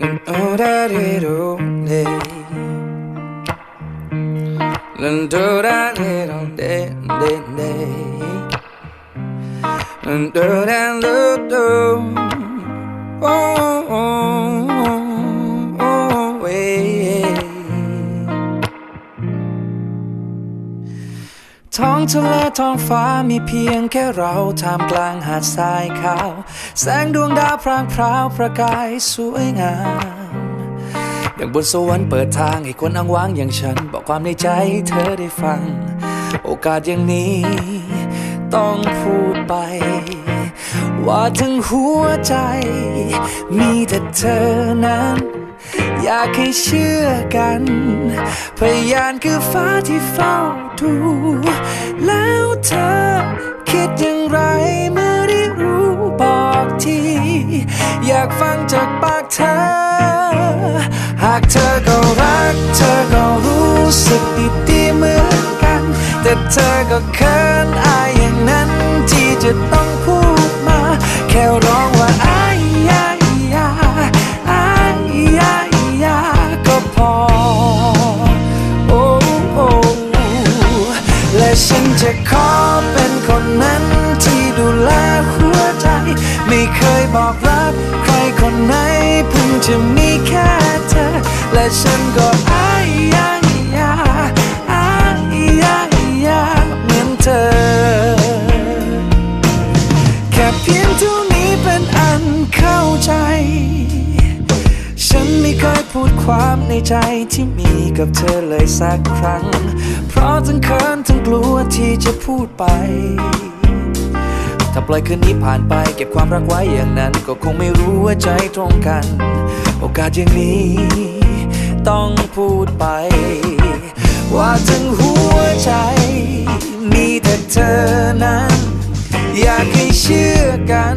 난 오라리로네 난 도라리로네 네네 난 도라리로 องทะเลท้องฟ้ามีเพียงแค่เราท่ามกลางหาดทรายขาว แสงดวงดาวพรางพราวประกายสวยงามอย่างบนสวรรค์เปิดทางให้คนอ้างว้างอย่างฉัน บอกความในใจใเธอได้ฟัง โอกาสอย่างนี้ต้องพูดไป ว่าทั้งหัวใจ มีแต่เธอนั้นอยากให้เชื่อกัน พยานคือฟ้าที่เฝ้าดู เธอ คิดอย่างไรเมื่อได้รู้บอกที อยากฟังจากปากเธอ หากเธอก็รัก เธอก็รู้สึกดีๆเหมือนกัน แต่เธอก็เขินอายอย่างนั้นที่จะต้องพูด จะขอเป็นคนนั้นที่ดูแลหัวใจ ไม่เคยบอกรักใครคนไหนเพิ่งจะมีแค่เธอ และฉันก็อายยายาอายยายาเหมือนเธอ แค่เพียงเท่านี้เป็นอันเข้าใจ ฉันไม่เคยพูดความในใจที่มีกับเธอเลยสักครั้ง ราะทั้งเขินทั้งกลัวที่จะพูดไป ถ้าปล่อยคืนนี้ผ่านไปเก็บความรักไว้อย่างนั้น ก็คงไม่รู้ว่าใจตรงกัน โอกาสอย่างนี้ ต้องพูดไป ว่าทั้งหัวใจ มีแต่เธอนั้น อยากให้เชื่อกัน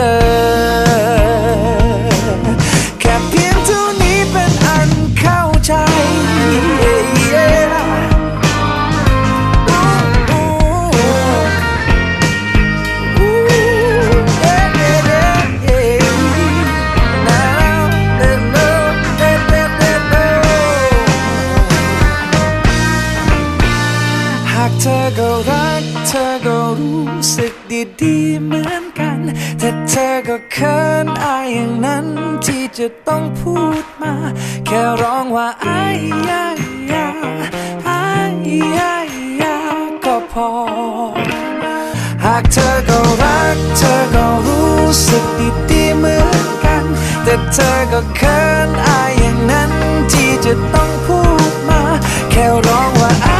เสึกดีๆเหมือนกัน แต่เธอก็เขินอายอย่างนั้น ที่จะต้องพูดมา แค่ร้องว่าอายยายาอายยายาก็พอ หากเธอก็รัก เธอก็รู้สึกดีๆเหมือนกัน แต่เธอก็เขินอายอย่างนั้น ที่จะต้องพูดมา แค่ร้องว่าอาย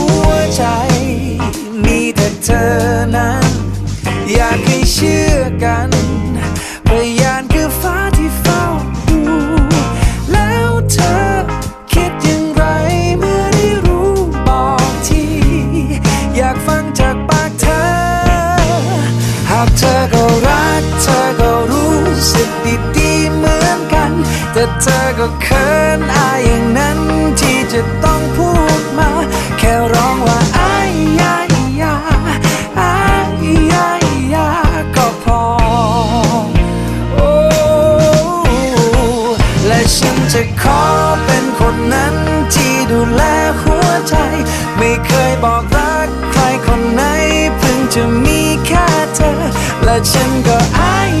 ว แต่เธอก็เขินอายอย่างนั้นที่จะต้องพูดมา แค่ร้องว่าอายยายาอายยายาก็พอ โอ้และฉันจะขอเป็นคนนั้นที่ดูแลหัวใจ ไม่เคยบอกรักใครคนไหนเพิ่งจะมีแค่เธอ และฉันก็อาย